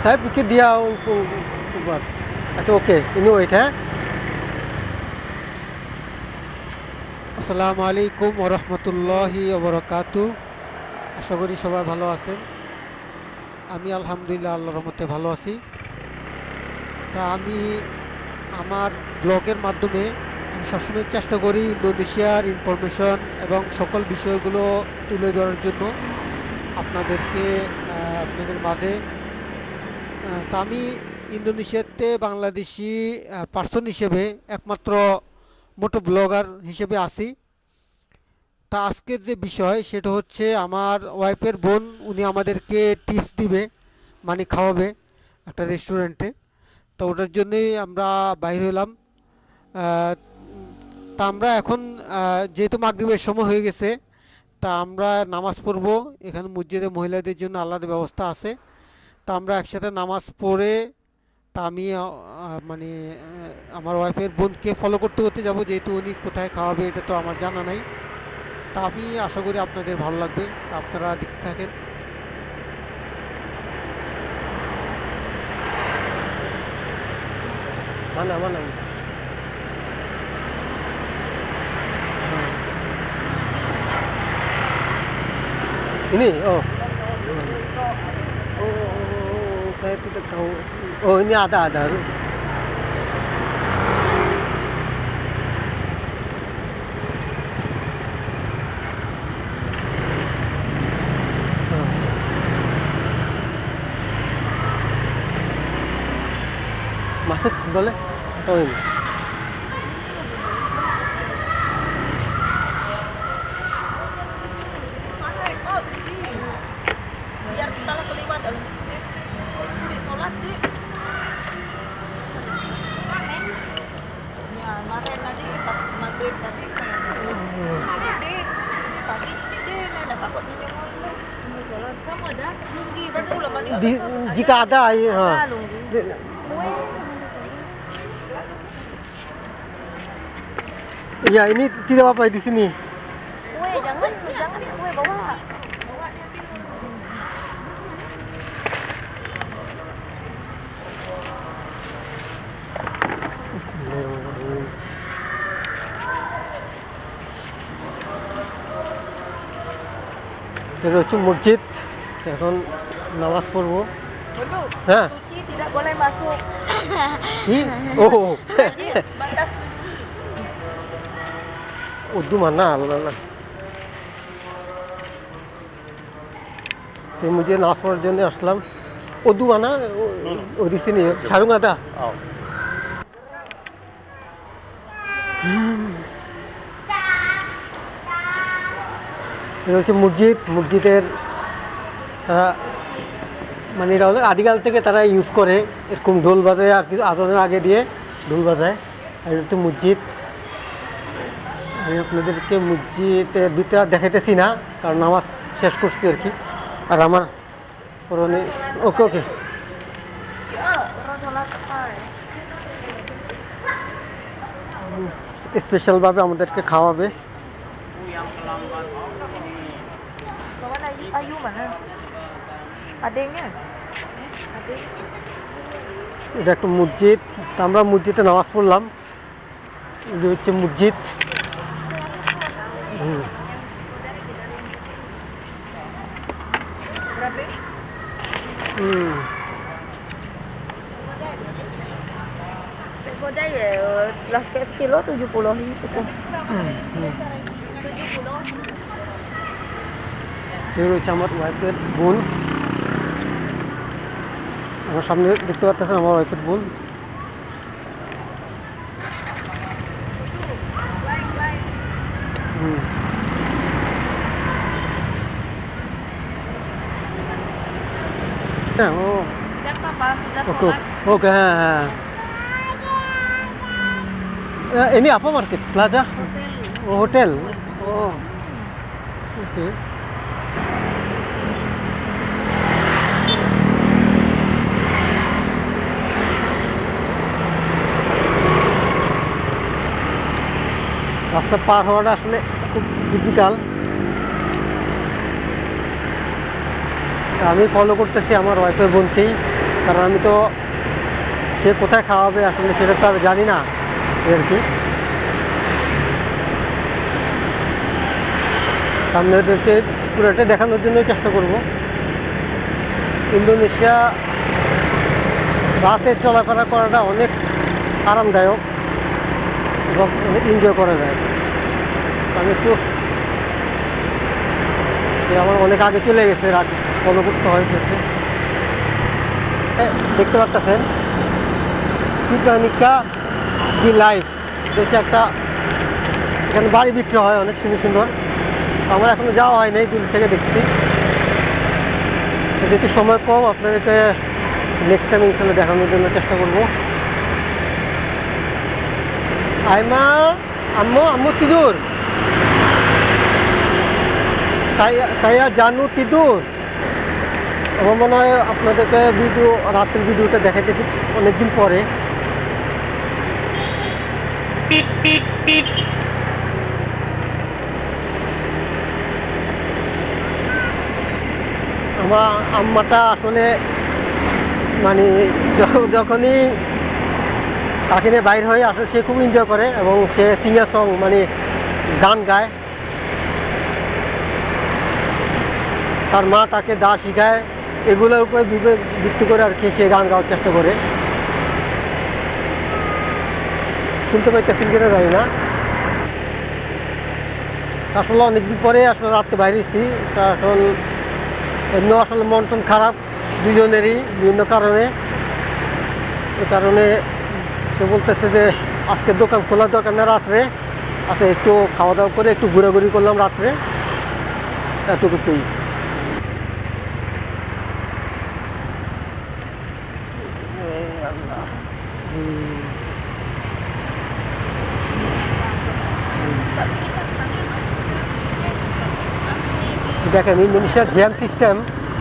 pikir dia untuk buat. আচ্ছা ওকে ইনি wait হ্যাঁ আসসালামু আলাইকুম ওরহমতুল্লাহি ওবরাকাতু আশা করি সবাই ভালো আছেন আমি আলহামদুলিল্লাহ আল্লাহর রহমতে ভালো আছি তা আমি আমার ব্লগের মাধ্যমে আমি সবসময় চেষ্টা করি ইন্দোনেশিয়ার ইনফরমেশন এবং সকল বিষয়গুলো তুলে ধরার জন্য আপনাদেরকে আপনাদের মাঝে আমি ইন্দোনেশিয়াতে বাংলাদেশি পার্সন হিসেবে একমাত্র মোটো ব্লগার হিসেবে আছি। তা আজকের যে বিষয়, সেটা হচ্ছে আমার ওয়াইফের বোন, উনি আমাদেরকে টিপস দিবে মানে খাওয়াবে একটা রেস্টুরেন্টে তো ওটার জন্যই আমরা বাইর হলাম। তা আমরা এখন যেহেতু মাগরিবের সময় হয়ে গেছে, তা আমরা নামাজ পড়ব। এখানে মসজিদে মহিলাদের জন্য আলাদা ব্যবস্থা আছে। তা আমরা একসাথে নামাজ পড়ে তা আমি মানে আমার ওয়াইফের বোনকে ফলো করতে করতে যাব যেহেতু উনি কোথায় খাওয়াবে এটা তো আমার জানা নাই। তা আমি আশা করি আপনাদের ভালো লাগবে। তা আপনারা দেখতে থাকেন? Ini oh. Oh, oh, tidak tahu. Oh ini ada ada. Masuk boleh? Oh ini. Di, jika ada ha. Di- Ya ini tidak apa-apa di sini. Kue jangan jangan bawa. Dia এখন নামাজ পড়ব। হ্যাঁ। কি ও। উর্দু মানা আল্লাহ আল্লাহ তো মুঝে নামাজ পড়ার জন্য আসলাম। উর্দু মানা ও দিছি নি। সারুং আদা এটা হচ্ছে মসজিদ। মসজিদের তারা মানে এটা হলো আদিকাল থেকে তারা ইউজ করে এরকম ঢোল বাজায় আর কিছু আজানের আগে দিয়ে ঢোল বাজায়। আর এটা হচ্ছে মসজিদ। আমি আপনাদেরকে মসজিদের ভিতরে দেখাইতেছি না কারণ নামাজ শেষ করছি আর কি। আর আমার পরনে ওকে ওকে? স্পেশালভাবে আমাদেরকে খাওয়াবে। Adanya? Adik. এটা একটা মসজিদ তা আমরা মসজিদে নামাজ পড়লাম এটা হচ্ছে মসজিদ হুম। Berapa? হুম। Kedai ya, lah ke kilo 70 ni tu. হুম। এই রয়েছে আমার ওয়াইফের বোন আমার সামনে দেখতে পাচ্ছেন আমার ওয়াইফের বোন। হুম। হ্যাঁ ও Sudah apa? Sudah ওকে ওকে। হ্যাঁ হ্যাঁ Eh, ini apa market plaza Oh, hotel oh oke রাস্তা পার হওয়াটা আসলে খুব ডিফিকাল্ট আমি ফলো করতেছি আমার ওয়াইফের বোনকেই কারণ আমি তো সে কোথায় খাওয়াবে আসলে সেটা তো আর জানি না আর কি। আপনাদেরকে পুরোটা দেখানোর জন্যই চেষ্টা করব। ইন্দোনেশিয়া রাতে চলাফেরা করাটা অনেক আরামদায়ক। এনজয় করা যায়। আমি একটু আমার অনেক আগে চলে গেছে, রাত করতে হয় গেছে দেখতে পাচ্ছেন? পিটানিকা দি লাইফ হচ্ছে একটা এখানে বাড়ি বিক্রি হয় অনেক সুন্দর সুন্দর। আমার এখনও যাওয়া হয় নাই, দূর থেকে দেখছি। যেহেতু সময় কম, আপনাদেরকে নেক্সট টাইম ইনশাল্লাহ দেখানোর জন্য চেষ্টা করব। আইমা, আম্মু আম্মু তিদুর saya জানু তিদুর আমার মনে হয় আপনাদেরকে ভিডিও রাতের ভিডিওটা দেখাইতেছি অনেকদিন পরে। আমার আম্মাটা আসলে মানে যখনই তাকে নিয়ে বাইর হয়ে আসলে সে খুব এনজয় করে এবং সে সিঙ্গার সং মানে গান গায়। তার মা তাকে দা শিখায়, এগুলোর উপরে ভিত্তি করে আর কি সে গান গাওয়ার চেষ্টা করে। শুনতে পাইতেছেন কিনা জানি না। আসলে অনেকদিন পরে আসলে রাত্রে বাইরেছি তা এখন এমনি আসলে মন খারাপ দুজনেরই বিভিন্ন কারণে। এ কারণে সে বলতেছে যে, আজকে দোকান খোলার দরকার না রাত্রে। আচ্ছা একটু খাওয়া দাওয়া করে একটু ঘোরাঘুরি করলাম রাত্রে। এতটুকুই। দেখেন, ইন্দোনেশিয়ার জ্যাম সিস্টেম,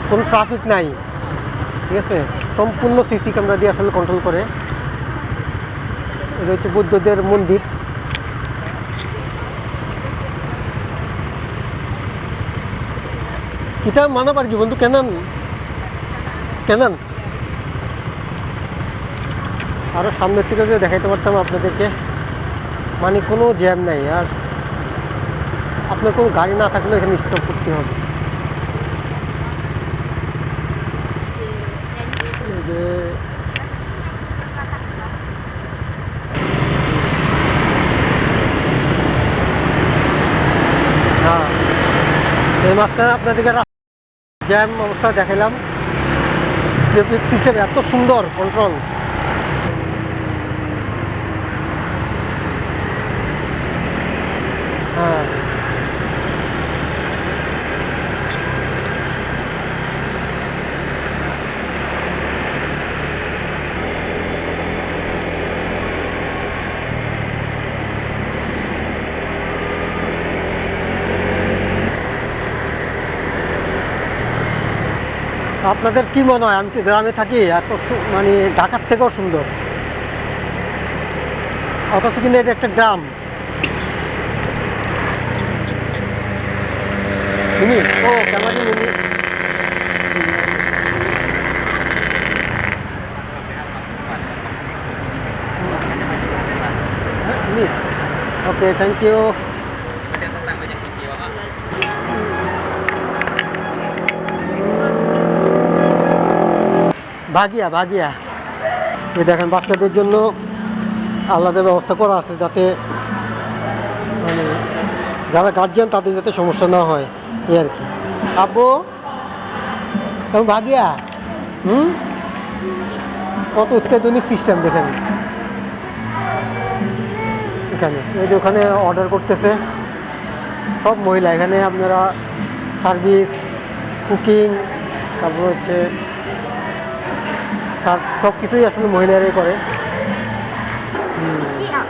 কোনো ট্রাফিক নাই। ঠিক আছে? সম্পূর্ণ সিসি ক্যামেরা দিয়ে আসলে কন্ট্রোল করে। হচ্ছে বুদ্ধদের মন্দির। kita mana pergi untuk kanan kanan আরও সামনের থেকে যদি দেখাইতে পারতাম আপনাদেরকে। মানে কোনো জ্যাম নাই, আর আপনার কোনো গাড়ি না থাকলে এখানে স্টপ করতে হবে এই যে হ্যাঁ এই মাঝখানে আপনাদেরকে জ্যাম অবস্থা দেখালাম ট্রাফিক এত সুন্দর কন্ট্রোল হ্যাঁ। আপনাদের কি মনে হয়? আমি কি গ্রামে থাকি? এত মানে ঢাকার থেকেও সুন্দর। অথচ কিন্তু এটা একটা গ্রাম। মিনি ওকে থ্যাংক ইউ ভাগিয়া ভাগিয়া। এই দেখেন, বাচ্চাদের জন্য আলাদা ব্যবস্থা করা আছে যাতে মানে যারা গার্জিয়ান তাদের যাতে সমস্যা না হয়, এই আর কি। আব্বু? তুমি ভাগিয়া? হুম? কত অত্যাধুনিক সিস্টেম দেখেন। এখানে, এই যে ওখানে অর্ডার করতেছে। সব মহিলা, এখানে আপনারা সার্ভিস কুকিং তারপর হচ্ছে সব সব কিছুই আসলে মহিলারাই করে হুম, Iya.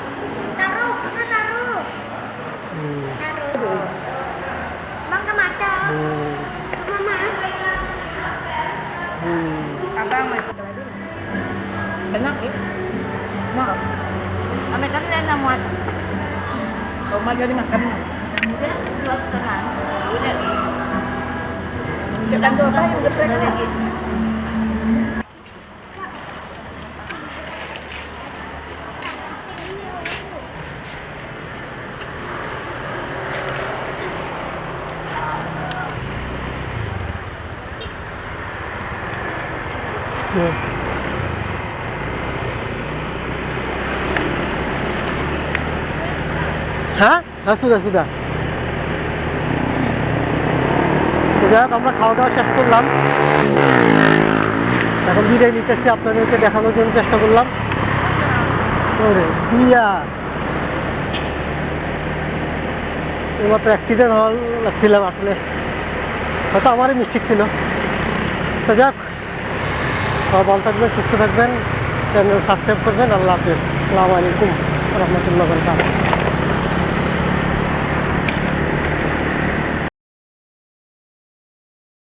Taruh, kita taruh. হুম, Taruh. Bang ke maca. হুম, Mama. হুম। Abang masih lagi. Enak ya? Mau? Kami kan na muat. Kau mau jadi makan? Udah, dua setengah. Udah. Jangan dua kali, udah lagi. হ্যাঁ? সুদা সুদা তো যাই হোক, আমরা খাওয়া দাওয়া শেষ করলাম। এখন বিদায় নিতেছি আপনাদেরকে দেখানোর জন্য চেষ্টা করলাম। দিয়া। এইমাত্র অ্যাক্সিডেন্ট হল লাগছিলাম আসলে। হয়তো আমারই মিস্টেক ছিল। তো যাক ভালো থাকবেন সুস্থ থাকবেন। চ্যানেল সাবস্ক্রাইব করবেন। আল্লাহ হাফিজ। আসসালামু আলাইকুম রহমতুল্লাহ বরকাত